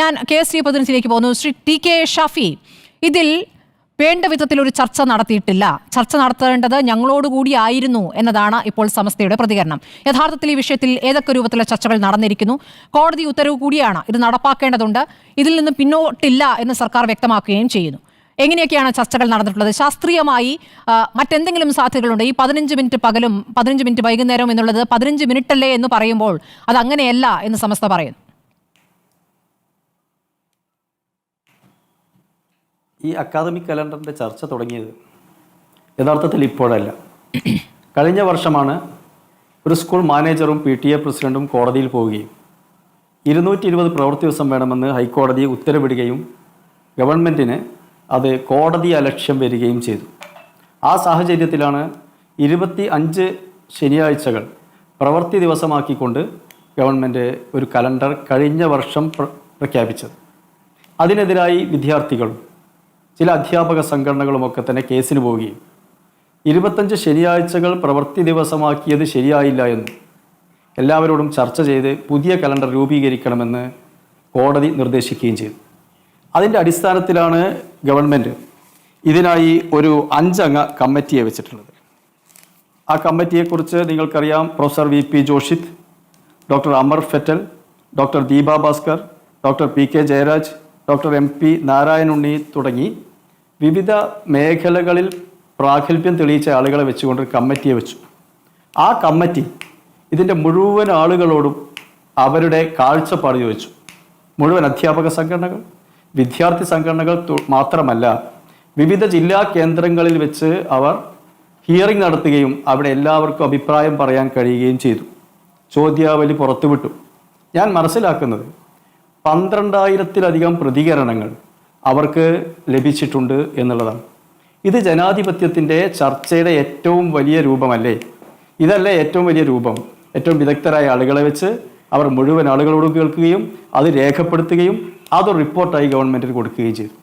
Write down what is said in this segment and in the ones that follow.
ഞാൻ K S പ്രതിനിധിയിലേക്ക് പോകുന്നു. Shri T K Shafi ഇതിൽ വേണ്ട വിധത്തിൽ ഒരു ചർച്ച നടത്തിയിട്ടില്ല. ചർച്ച നടത്തേണ്ടത് ഞങ്ങളോടുകൂടി ആയിരുന്നു എന്നതാണ് ഇപ്പോൾ സമസ്തയുടെ പ്രതികരണം. യഥാർത്ഥത്തിൽ ഈ വിഷയത്തിൽ ഏതൊക്കെ രൂപത്തിലുള്ള ചർച്ചകൾ നടന്നിരിക്കുന്നു? കോടതി ഉത്തരവ് കൂടിയാണ്. ഇത് നടപ്പാക്കേണ്ടതുണ്ട്. ഇതിൽ നിന്ന് പിന്നോട്ടില്ല എന്ന് സർക്കാർ വ്യക്തമാക്കുകയും ചെയ്യുന്നു. എങ്ങനെയൊക്കെയാണ് ചർച്ചകൾ നടന്നിട്ടുള്ളത്? ശാസ്ത്രീയമായി മറ്റെന്തെങ്കിലും സാധ്യതകളുണ്ട്? ഈ പതിനഞ്ച് മിനിറ്റ് പകലും പതിനഞ്ച് മിനിറ്റ് വൈകുന്നേരം എന്നുള്ളത് പതിനഞ്ച് മിനിറ്റ് അല്ലേ എന്ന് പറയുമ്പോൾ അത് അങ്ങനെയല്ല എന്ന് സമസ്ത പറയുന്നു. ഈ അക്കാദമിക് കലണ്ടറിന്റെ ചർച്ച തുടങ്ങിയത് യഥാർത്ഥത്തിൽ ഇപ്പോഴല്ല. കഴിഞ്ഞ വർഷമാണ് ഒരു സ്കൂൾ മാനേജറും പി ടി എ പ്രസിഡന്റും കോടതിയിൽ പോവുകയും ഇരുന്നൂറ്റി ഇരുപത് പ്രവൃത്തി ദിവസം വേണമെന്ന് ഹൈക്കോടതി ഉത്തരവിടുകയും ഗവൺമെന്റിന് അത് കോടതി അലക്ഷ്യം വരികയും ചെയ്തു. ആ സാഹചര്യത്തിലാണ് ഇരുപത്തി അഞ്ച് ശനിയാഴ്ചകൾ പ്രവൃത്തി ദിവസമാക്കിക്കൊണ്ട് ഗവൺമെന്റ് ഒരു കലണ്ടർ കഴിഞ്ഞ വർഷം പ്ര- പ്രഖ്യാപിച്ചത്. അതിനെതിരായി വിദ്യാർത്ഥികളും ചില അധ്യാപക സംഘടനകളുമൊക്കെ തന്നെ കേസിന് പോവുകയും. ഇരുപത്തഞ്ച് ശനിയാഴ്ചകൾ പ്രവൃത്തി ദിവസമാക്കിയത് ശരിയായില്ല എന്നും എല്ലാവരോടും ചർച്ച ചെയ്ത് പുതിയ കലണ്ടർ രൂപീകരിക്കണമെന്ന് കോടതി നിർദ്ദേശിക്കുകയും ചെയ്തു. അതിന്റെ അടിസ്ഥാനത്തിലാണ് ഗവൺമെന്റ് ഇതിനായി ഒരു അഞ്ചംഗ കമ്മിറ്റിയെ വെച്ചിട്ടുള്ളത്. ആ കമ്മിറ്റിയെക്കുറിച്ച് നിങ്ങൾക്കറിയാം professor V P Joshith doctor Amar Fettle doctor Deepa Bhaskar doctor P K Jayaraj doctor M P Narayanunni തുടങ്ങി വിവിധ മേഖലകളിൽ പ്രാഗൽഭ്യം തെളിയിച്ച ആളുകളെ വെച്ചുകൊണ്ട് കമ്മിറ്റിയെ വെച്ചു. ആ കമ്മിറ്റി ഇതിന്റെ മുഴുവൻ ആളുകളോടും അവരുടെ കാഴ്ചപ്പാട് ചോദിച്ചു. മുഴുവൻ അധ്യാപക സംഘടനകൾ വിദ്യാർത്ഥി സംഘടനകൾ മാത്രമല്ല വിവിധ ജില്ലാ കേന്ദ്രങ്ങളിൽ വെച്ച് അവർ ഹിയറിംഗ് നടത്തുകയും അവിടെ എല്ലാവർക്കും അഭിപ്രായം പറയാൻ കഴിയുകയും ചെയ്തു. ചോദ്യാവലി പുറത്തുവിട്ടു. ഞാൻ മനസ്സിലാക്കുന്നത് പന്ത്രണ്ടായിരത്തിലധികം പ്രതികരണങ്ങൾ അവർക്ക് ലഭിച്ചിട്ടുണ്ട് എന്നുള്ളതാണ്. ഇത് ജനാധിപത്യത്തിന്റെ ചർച്ചയുടെ ഏറ്റവും വലിയ രൂപമല്ലേ? ഇതല്ലേ ഏറ്റവും വലിയ രൂപം. ഏറ്റവും വിദഗ്ധരായ ആളുകളെ വെച്ച് അവർ മുഴുവൻ ആളുകളോട് കേൾക്കുകയും അത് രേഖപ്പെടുത്തുകയും അത് റിപ്പോർട്ടായി ഗവൺമെന്റിന് കൊടുക്കുകയും ചെയ്തു.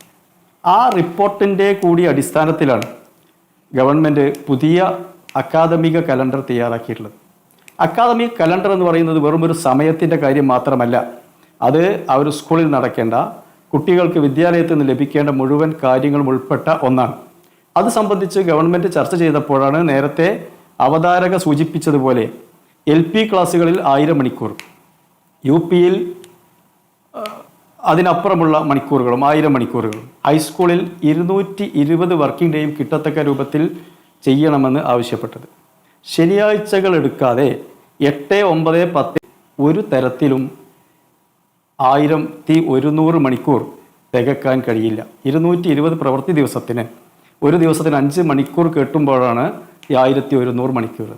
ആ റിപ്പോർട്ടിന്റെ കൂടി അടിസ്ഥാനത്തിലാണ് ഗവൺമെന്റ് പുതിയ അക്കാദമിക കലണ്ടർ തയ്യാറാക്കിയിട്ടുള്ളത്. അക്കാദമിക് കലണ്ടർ എന്ന് പറയുന്നത് വെറും ഒരു സമയത്തിന്റെ കാര്യം മാത്രമല്ല. അത് ആ ഒരു സ്കൂളിൽ നടക്കേണ്ട കുട്ടികൾക്ക് വിദ്യാലയത്തിൽ നിന്ന് ലഭിക്കേണ്ട മുഴുവൻ കാര്യങ്ങളും ഉൾപ്പെട്ട ഒന്നാണ്. അത് സംബന്ധിച്ച് ഗവൺമെന്റ് ചർച്ച ചെയ്തപ്പോഴാണ് നേരത്തെ അവതാരക സൂചിപ്പിച്ചതുപോലെ എൽ പി ക്ലാസ്സുകളിൽ ആയിരം മണിക്കൂർ യു പിയിൽ അതിനപ്പുറമുള്ള മണിക്കൂറുകളും ആയിരം മണിക്കൂറുകളും. ഹൈസ്കൂളിൽ ഇരുന്നൂറ്റി ഇരുപത് വർക്കിംഗ് ഡേയും കിട്ടത്തക്ക രൂപത്തിൽ ചെയ്യണമെന്ന് ആവശ്യപ്പെട്ടത്. ശനിയാഴ്ചകൾ എടുക്കാതെ എട്ട് ഒമ്പത് പത്ത് ഒരു തരത്തിലും ആയിരത്തി ഒരുന്നൂറ് മണിക്കൂർ തികക്കാൻ കഴിയില്ല. ഇരുന്നൂറ്റി ഇരുപത് പ്രവൃത്തി ദിവസത്തിന് ഒരു ദിവസത്തിന് അഞ്ച് മണിക്കൂർ കെട്ടുമ്പോഴാണ് ഈ ആയിരത്തി ഒരുന്നൂറ് മണിക്കൂർ.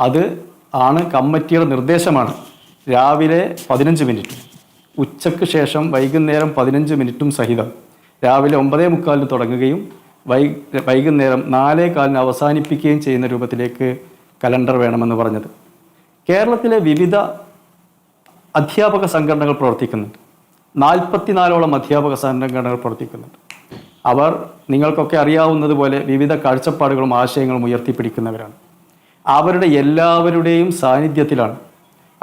അത് ആണ് കമ്മിറ്റിയുടെ നിർദ്ദേശമാണ്. രാവിലെ പതിനഞ്ച് മിനിറ്റ് ഉച്ചയ്ക്ക് ശേഷം വൈകുന്നേരം പതിനഞ്ച് മിനിറ്റും സഹിതം. രാവിലെ ഒമ്പതേ മുക്കാലിന് തുടങ്ങുകയും വൈ വൈകുന്നേരം നാലേ കാലിന് അവസാനിപ്പിക്കുകയും ചെയ്യുന്ന രൂപത്തിലേക്ക് കലണ്ടർ വേണമെന്ന് പറഞ്ഞത്. കേരളത്തിലെ വിവിധ അധ്യാപക സംഘടനകൾ പ്രവർത്തിക്കുന്നുണ്ട്. നാൽപ്പത്തിനാലോളം അധ്യാപക സംഘടനകൾ പ്രവർത്തിക്കുന്നുണ്ട്. അവർ നിങ്ങൾക്കൊക്കെ അറിയാവുന്നതുപോലെ വിവിധ കാഴ്ചപ്പാടുകളും ആശയങ്ങളും ഉയർത്തിപ്പിടിക്കുന്നവരാണ്. അവരുടെ എല്ലാവരുടെയും സാന്നിധ്യത്തിലാണ്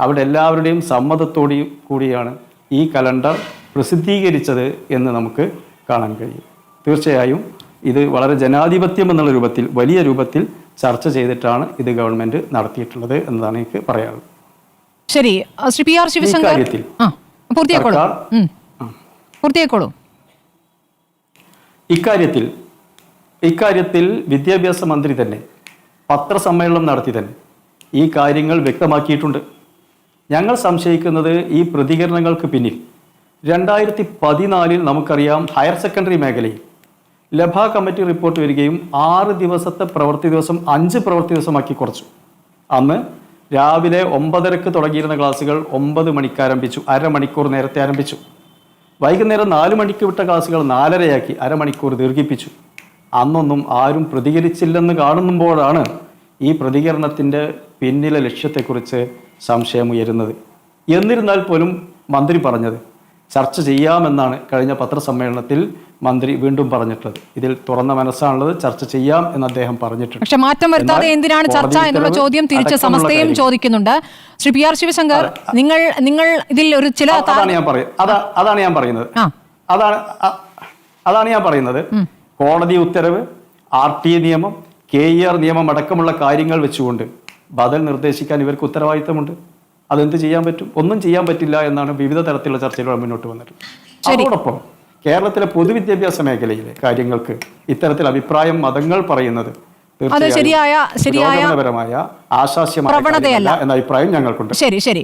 അവരുടെ എല്ലാവരുടെയും സമ്മതത്തോടെയും കൂടിയാണ് ഈ കലണ്ടർ പ്രസിദ്ധീകരിച്ചത് എന്ന് നമുക്ക് കാണാൻ കഴിയും. തീർച്ചയായും ഇത് വളരെ ജനാധിപത്യം എന്നുള്ള രൂപത്തിൽ വലിയ രൂപത്തിൽ ചർച്ച ചെയ്തിട്ടാണ് ഇത് ഗവൺമെന്റ് നടത്തിയിട്ടുള്ളത് എന്നതാണ് എനിക്ക് പറയാനുള്ളത്. ശരി. Shri P R Sivasankar. ആ പൂർത്തിയാക്കോളൂ. പൂർത്തിയാക്കോളൂ. ഇക്കാര്യത്തിൽ ഇക്കാര്യത്തിൽ വിദ്യാഭ്യാസ മന്ത്രി തന്നെ പത്രസമ്മേളനം നടത്തി തന്നെ ഈ കാര്യങ്ങൾ വ്യക്തമാക്കിയിട്ടുണ്ട്. ഞങ്ങൾ സംശയിക്കുന്നത് ഈ പ്രതികരണങ്ങൾക്ക് പിന്നിൽ രണ്ടായിരത്തി പതിനാലിൽ നമുക്കറിയാം ഹയർ സെക്കൻഡറി മേഖലയിൽ ലഭ കമ്മിറ്റി റിപ്പോർട്ട് വരികയും ആറ് ദിവസത്തെ പ്രവൃത്തി ദിവസം അഞ്ച് പ്രവൃത്തി ദിവസമാക്കി കുറച്ചു. അന്ന് രാവിലെ ഒമ്പതരക്ക് തുടങ്ങിയിരുന്ന ക്ലാസ്സുകൾ ഒമ്പത് മണിക്ക് ആരംഭിച്ചു അരമണിക്കൂർ നേരത്തെ ആരംഭിച്ചു. വൈകുന്നേരം നാല് മണിക്ക് വിട്ട ക്ലാസ്സുകൾ നാലരയാക്കി അരമണിക്കൂർ ദീർഘിപ്പിച്ചു. അന്നൊന്നും ആരും പ്രതികരിച്ചില്ലെന്ന് കാണുമ്പോഴാണ് ഈ പ്രതികരണത്തിന്റെ പിന്നിലെ ലക്ഷ്യത്തെക്കുറിച്ച് സംശയം ഉയരുന്നത്. എന്നിരുന്നാൽ പോലും മന്ത്രി പറഞ്ഞത് ചർച്ച ചെയ്യാമെന്നാണ് കഴിഞ്ഞ പത്രസമ്മേളനത്തിൽ മന്ത്രി വീണ്ടും പറഞ്ഞിട്ടുള്ളത്. ഇതിൽ തുറന്ന മനസ്സാണുള്ളത് ചർച്ച ചെയ്യാം എന്ന് അദ്ദേഹം പറഞ്ഞിട്ടുണ്ട്. പക്ഷെ മാറ്റം വരുത്താതെ എന്തിനാണ് ചർച്ച എന്നുള്ള ചോദ്യം തിരിച്ച് സമസ്തയും ചോദിക്കുന്നുണ്ട്. ശ്രീ പി ആർ ശിവശങ്കർ നിങ്ങൾ നിങ്ങൾ ഇതിൽ ഒരു ചില അതാണ് ഞാൻ പറയുന്നത് അതാണ് ഞാൻ പറയുന്നത്. അതാണ് അതാണ് ഞാൻ പറയുന്നത്. കോടതി ഉത്തരവ് ആർ ടി നിയമം കെ ഇ ആർ നിയമം അടക്കമുള്ള കാര്യങ്ങൾ വെച്ചുകൊണ്ട് ബദൽ നിർദ്ദേശിക്കാൻ ഇവർക്ക് ഉത്തരവാദിത്തമുണ്ട്. അതെന്ത് ചെയ്യാൻ പറ്റും? ഒന്നും ചെയ്യാൻ പറ്റില്ല എന്നാണ് വിവിധ തരത്തിലുള്ള ചർച്ചയിലൂടെ മുന്നോട്ട് വന്നിട്ടുള്ളത് അതോടൊപ്പം കേരളത്തിലെ പൊതുവിദ്യാഭ്യാസ മേഖലയിലെ കാര്യങ്ങൾക്ക് ഇത്തരത്തിൽ അഭിപ്രായം മതങ്ങൾ പറയുന്നത് തീർച്ചയായും ശരിയായ- ശരിയായ ആശാസ്യമായ പ്രവണതയല്ല. എന്ന അഭിപ്രായം ഞങ്ങൾക്കുണ്ട്. ശരി ശരി.